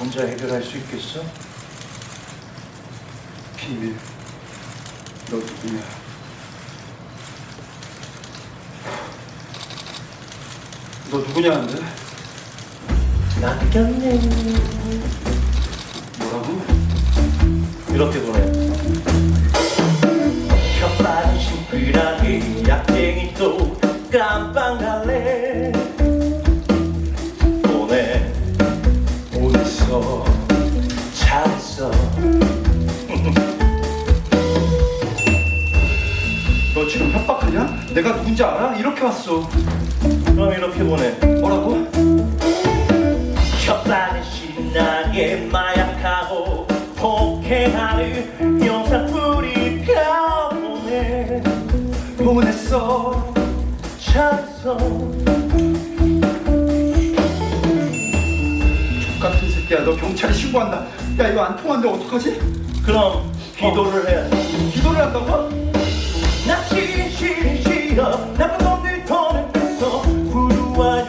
혼자 해결할 수 있겠어? 비밀. 너 누구냐? 너 누구냐는데? 낚였네. 뭐라고? 이렇게 보내. 혓바닥 심플하게 약쟁이 또 깜빵 갈래. 협박하냐? 내가 누군지 알아? 이렇게 왔어. 그럼 이렇게 보내. 뭐라고? 혓바닥 신나게 마약하고 폭행하는 뿌리 펴보내. 보냈어. 잘했어. 같은 새끼야. 너 경찰에 신고한다. 야 이거 안 통한데 어떡하지? 그럼 기도를 해야지. 기도를 한다고? 나쁜 놈들 돈을 뺏어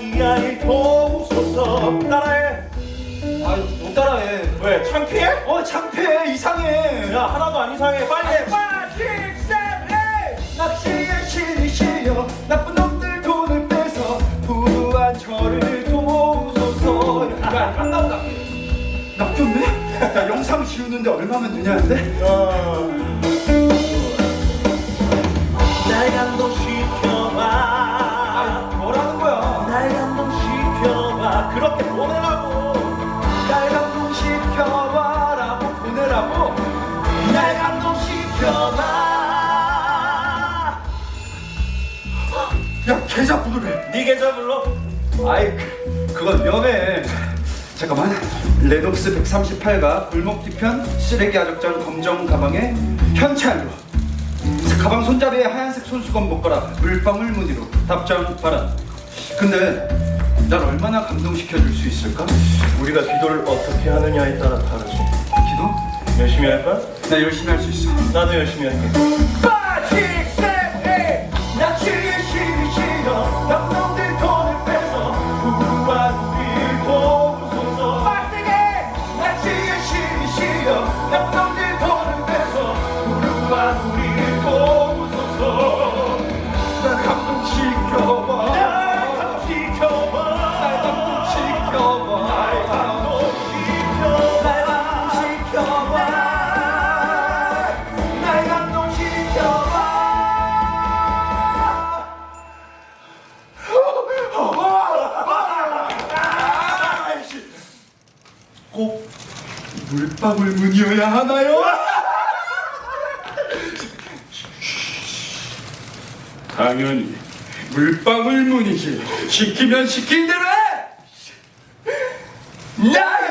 이 아이를 도우소서 따라해 아이 못 따라해. 왜 창피해? 어 창피해 이상해. 야 하나도 안 이상해 빨리 해 5, 6, 7, 8 낚시에 신이 실려 나쁜 놈들 돈을 뺏어 부유한 저를 도우소서 야안 나온다 낚였네? 야 영상 지우는데 얼마면 되냐는데? 어. 그렇게 보내라고. 날 감동시켜봐라고 보내라고. 날 감동시켜봐. 야 계좌 부르래 네 계좌 불러. 아이 그, 그건 위험해 잠깐만. 레녹스 138가 골목 뒤편 쓰레기 아적장 검정 가방에 현찰로 가방 손잡이에 하얀색 손수건 묶어라. 물방울 무늬로. 답장 바란 근데 날 얼마나 감동시켜 줄 수 있을까? 우리가 기도를 어떻게 하느냐에 따라 다르지 기도? 열심히 할까? 나 열심히 할 수 있어 나도 열심히 할게 나 꼭 물방울 무늬여야 하나요? 당연히 물방울 무늬지 시키면 시킨 대로 해! 나야!